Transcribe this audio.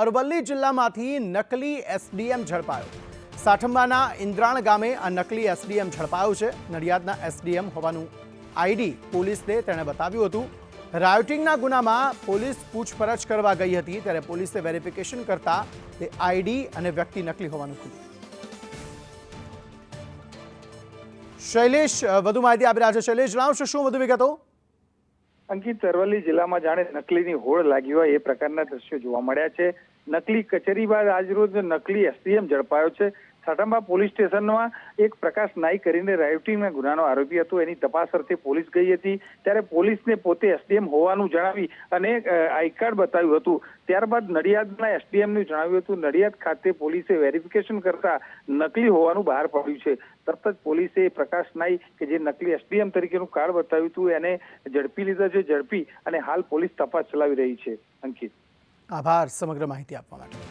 અરવલ્લી જિલ્લામાંથી નકલી એસડીએમ ઝડપાયો. સાઠંબાના ઇન્દ્રાણ ગામે આ નકલી એસડીએમ ઝડપાયો છે. નડિયાદના એસડીએમ હોવાનું આઈડી પોલીસને તેણે બતાવ્યું હતું. રાયોટિંગના ગુનામાં પોલીસ પૂછપરછ કરવા ગઈ હતી, ત્યારે પોલીસે વેરિફિકેશન કરતા તે આઈડી અને વ્યક્તિ નકલી હોવાનું ખુલ્યું શૈલેષ વધુ માહિતી આપી રહ્યા છે. શૈલેષ, જણાવશો શું વધુ વિગતો? અંકિત અરવલ્લી જિલ્લામાં જાણે નકલીની હોડ લાગી હોય એ પ્રકારના દ્રશ્યો જોવા મળ્યા છે. નકલી કચેરી બાદ આજરોજ નકલી એસડીએમ ઝડપાયો છે. સાટંબા પોલીસ સ્ટેશનમાં એક પ્રકાશ નાઈ કરીને રાયોટિંગના ગુનાનો આરોપી હતો. એની તપાસ અર્થે પોલીસ ગઈ હતી. ત્યારે પોલીસને પોતે એસડીએમ હોવાનું જણાવી અને આઈ કાર્ડ બતાવ્યું હતું. ત્યારબાદ નડિયાદના એસડીએમનું જણાવ્યું હતું, નડિયાદ ખાતે પોલીસે વેરિફિકેશન કરતા નકલી હોવાનું બહાર પાડ્યું છે. તરત જ પોલીસે પ્રકાશ નાઈ કે જે નકલી એસડીએમ તરીકેનું કાર્ડ બતાવ્યું હતું, એને ઝડપી લીધા છે, ઝડપી અને હાલ પોલીસ તપાસ ચલાવી રહી છે. અંકિત. આભાર. સમગ્ર માહિતી આપવા માટે.